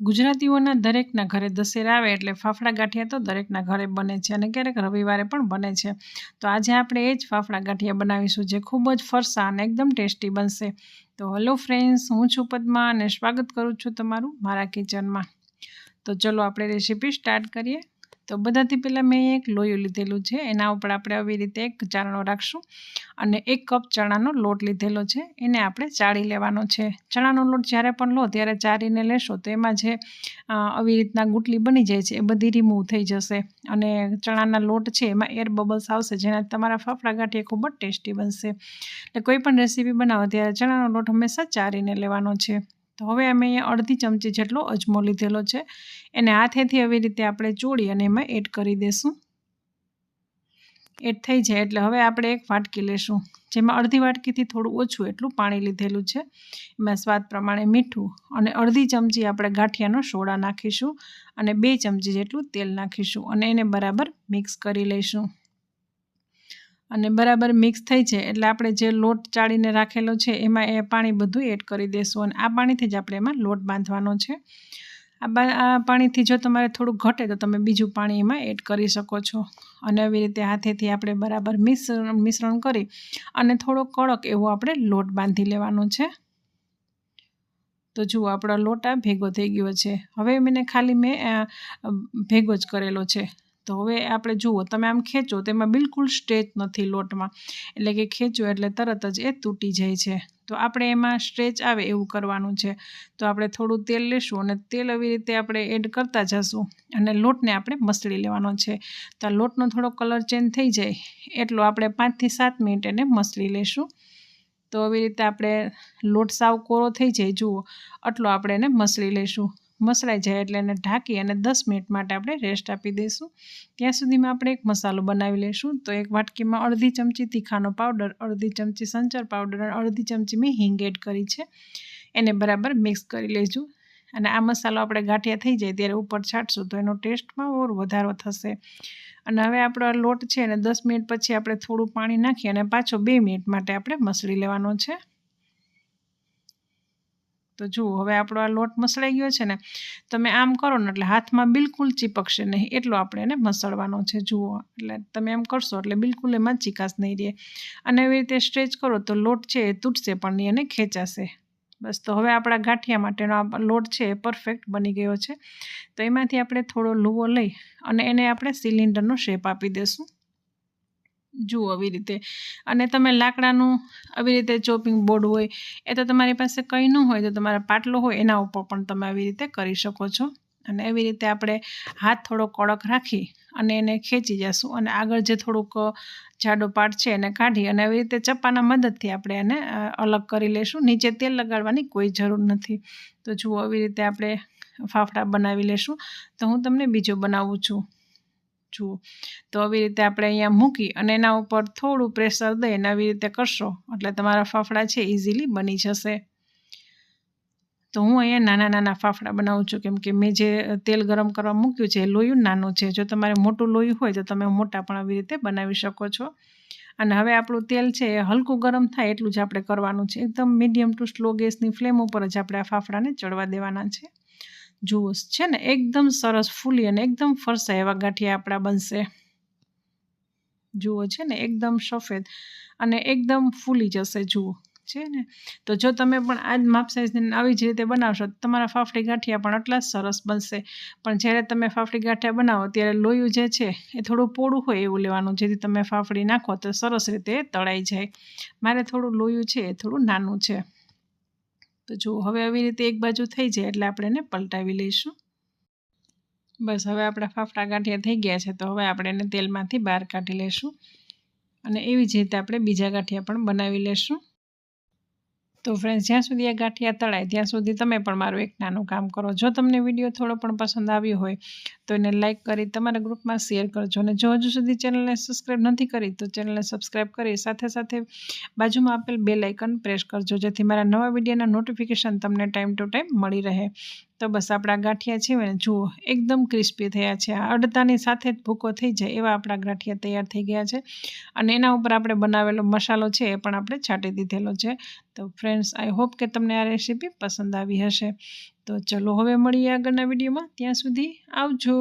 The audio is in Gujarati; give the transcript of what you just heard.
ગુજરાતીઓના દરેકના ઘરે દશેરા આવે એટલે ફાફડા ગાંઠિયા તો દરેકના ઘરે બને છે અને ક્યારેક રવિવારે પણ બને છે. તો આજે આપણે એ જ ફાફડા ગાંઠિયા બનાવીશું જે ખૂબ જ ફરસા અને એકદમ ટેસ્ટી બનશે. તો હલો ફ્રેન્ડ્સ, હું છું પદ્મા અને સ્વાગત કરું છું તમારું મારા કિચનમાં. તો ચલો આપણે રેસીપી સ્ટાર્ટ કરીએ. તો બધાથી પહેલાં મેં એક લોયું લીધેલું છે. એના ઉપર આપણે આવી રીતે એક ચારણો રાખશું અને એક કપ ચણાનો લોટ લીધેલો છે. એને આપણે ચાળી લેવાનો છે. ચણાનો લોટ જ્યારે પણ લો ત્યારે ચારીને લેશો તો એમાં જે આવી રીતના ગુટલી બની જાય છે એ બધી રિમૂવ થઈ જશે. અને ચણાના લોટ છે એમાં એર બબલ્સ આવશે જેનાથી તમારા ફાફડા ગાંઠિયા ખૂબ જ ટેસ્ટી બનશે. એટલે કોઈ પણ રેસીપી બનાવો ત્યારે ચણાનો લોટ હંમેશા ચારીને લેવાનો છે. તો હવે અમે અહીંયા અડધી ચમચી જેટલો અજમો લીધેલો છે. એને હાથેથી આવી રીતે આપણે ચોળી અને એમાં એડ કરી દઈશું એડ થઈ જાય એટલે હવે આપણે એક વાટકી લેશું. જેમાં અડધી વાટકીથી થોડું ઓછું એટલું પાણી લીધેલું છે. એમાં સ્વાદ પ્રમાણે મીઠું અને અડધી ચમચી આપણે ગાંઠિયાનો સોડા નાખીશું અને બે ચમચી જેટલું તેલ નાખીશું અને એને બરાબર મિક્સ કરી લઈશું. અને બરાબર મિક્સ થઈ છે એટલે આપણે જે લોટ ચાળીને રાખેલો છે, એમાં એ પાણી બધું એડ કરી દઈશું અને આ પાણીથી જ આપણે એમાં લોટ બાંધવાનો છે. આ આ પાણીથી જો તમારે થોડું ઘટે તો તમે બીજું પાણી એમાં એડ કરી શકો છો. અને આવી રીતે હાથેથી આપણે બરાબર મિશ્રણ મિશ્રણ કરી અને થોડો કડક એવો આપણે લોટ બાંધી લેવાનો છે. તો જુઓ આપણો લોટ આ ભેગો થઈ ગયો છે. હવે મને ખાલી મેં ભેગો જ કરેલો છે. તો હવે આપણે જુઓ, તમે આમ ખેંચો તેમાં બિલકુલ સ્ટ્રેચ નથી લોટમાં. એટલે કે ખેંચો એટલે તરત જ એ તૂટી જાય છે. તો આપણે એમાં સ્ટ્રેચ આવે એવું કરવાનું છે. તો આપણે થોડું તેલ લેશું અને તેલ આવી રીતે આપણે એડ કરતા જશું અને લોટને આપણે મસળી લેવાનો છે. તો આ લોટનો થોડો કલર ચેન્જ થઈ જાય એટલો આપણે પાંચથી સાત મિનિટ એને મસળી લેશું. તો આવી રીતે આપણે લોટ સાવ કોરો થઈ જાય, જુઓ, આટલો આપણે એને મસળી લઈશું મસળાઈ જાય એટલે એને ઢાંકી અને દસ મિનિટ માટે આપણે રેસ્ટ આપી દઈશું. ત્યાં સુધીમાં આપણે એક મસાલો બનાવી લઈશું. તો એક વાટકીમાં અડધી ચમચી તીખાનો પાવડર અડધી ચમચી સંચર પાવડર અને અડધી ચમચી મેં હિંગ એડ કરી છે. એને બરાબર મિક્સ કરી લેજો. અને આ મસાલો આપણે ગાંઠિયા થઈ જાય ત્યારે ઉપર છાંટશું તો એનો ટેસ્ટમાં ઓર વધારો થશે. અને હવે આપણો લોટ છે અને દસ મિનિટ પછી આપણે થોડું પાણી નાખી અને પાછો બે મિનિટ માટે આપણે મસળી લેવાનો છે. તો જુઓ, હવે આપણો આ લોટ મસળાઈ ગયો છે ને, તમે આમ કરો ને એટલે હાથમાં બિલકુલ ચીપકશે નહીં. એટલો આપણે એને મસળવાનો છે, જુઓ. એટલે તમે એમ કરશો એટલે બિલકુલ એમાં ચીકાશ નહીં રહે. અને એવી રીતે સ્ટ્રેચ કરો તો લોટ છે એ તૂટશે પણ નહીં અને ખેંચાશે. બસ, તો હવે આપણા ગાંઠિયા માટેનો આ લોટ છે એ પરફેક્ટ બની ગયો છે. તો એમાંથી આપણે થોડો લુવો લઈ અને એને આપણે સિલિન્ડરનો શેપ આપી દઈશું જુઓ આવી રીતે. અને તમે લાકડાનું આવી રીતે ચોપિંગ બોર્ડ હોય, એ તો તમારી પાસે કંઈ ન હોય, તો તમારા પાટલો હોય, એના ઉપર પણ તમે આવી રીતે કરી શકો છો. અને એવી રીતે આપણે હાથ થોડો કડક રાખી અને એને ખેંચી જશું. અને આગળ જે થોડુંક જાડો પાટ છે, એને કાઢી અને આવી રીતે ચપ્પાના મદદથી આપણે એને અલગ કરી લઈશું નીચે તેલ લગાડવાની કોઈ જરૂર નથી. તો જુઓ, આવી રીતે આપણે ફાફડા બનાવી લેશું. તો હું તમને બીજો બનાવું છું. જુઓ તો આવી રીતે આપણે અહીંયા મૂકી અને એના ઉપર થોડું પ્રેશર દઈને આવી રીતે કરશો એટલે તમારા ફાફડા છે ઇઝીલી બની જશે. તો હું અહીંયા નાના નાના ફાફડા બનાવું છું. કેમ કે મેં જે તેલ ગરમ કરવા મૂક્યું છે એ લોયું નાનું છે. જો તમારે મોટું લોયું હોય તો તમે મોટા પણ આવી રીતે બનાવી શકો છો. અને હવે આપણું તેલ છે એ હલકું ગરમ થાય એટલું જ આપણે કરવાનું છે. એકદમ મીડિયમ ટુ સ્લો ગેસની ફ્લેમ ઉપર જ આપણે આ ફાફડાને ચડવા દેવાના છે. જુઓ છે ને, એકદમ સરસ, ફૂલી અને એકદમ ફરસા એવા ગાંઠિયા આપણા બનશે. જુઓ, છે ને, એકદમ સફેદ અને એકદમ ફૂલી જશે, જુઓ. છે ને? તો જો તમે પણ આ જ માપ સાઇઝને આવી જ રીતે બનાવશો, તો તમારા ફાફડી ગાંઠિયા પણ આટલા સરસ બનશે. પણ જ્યારે તમે ફાફડી ગાંઠિયા બનાવો, ત્યારે લોયું જે છે, એ થોડું પોળું હોય એવું લેવાનું, જેથી તમે ફાફડી નાખો તો સરસ રીતે તળાઈ જાય. મારે થોડું લોયું છે, એ થોડું નાનું છે. તો જો હવે આવી રીતે એક બાજુ થઈ જાય એટલે આપણે એને પલટાવી લઈશું. બસ, હવે આપણા ફાફડા ગાંઠિયા થઈ ગયા છે, તો હવે આપણે એને તેલમાંથી બહાર કાઢી લઈશું. અને એવી જ રીતે આપણે બીજા ગાંઠિયા પણ બનાવી લઈશું. તો ફ્રેન્ડ્સ જ્યાં સુધી આ ગાંઠિયા તળાય, ત્યાં સુધી તમે પણ મારું એક નાનું કામ કરો. જો તમને વીડિયો થોડો પણ પસંદ આવ્યો હોય, તો એને લાઇક કરી, તમારા ગ્રુપમાં શેર કરજો. અને જો હજુ સુધી ચેનલને સબસ્ક્રાઈબ નથી કરી, તો ચેનલને સબસ્ક્રાઈબ કરી, સાથે સાથે બાજુમાં આપેલ બે લાઇકન પ્રેસ કરજો, જેથી મારા નવા વિડીયોના નોટિફિકેશન તમને ટાઈમ ટુ ટાઈમ મળી રહે. તો બસ આપણા ગાંઠિયા છે ને, જુઓ, એકદમ ક્રિસ્પી થયા છે. આ અડતાની સાથે જ ભૂકો થઈ જાય એવા આપણા ગાંઠિયા તૈયાર થઈ ગયા છે. અને એના ઉપર આપણે બનાવેલો મસાલો છે એ પણ આપણે છાંટી દીધેલો છે. તો ફ્રેન્ડ્સ આઈ હોપ કે તમને આ રેસીપી પસંદ આવી હશે. તો ચલો હવે મળીએ આગળના વિડીયોમાં. ત્યાં સુધી આવજો.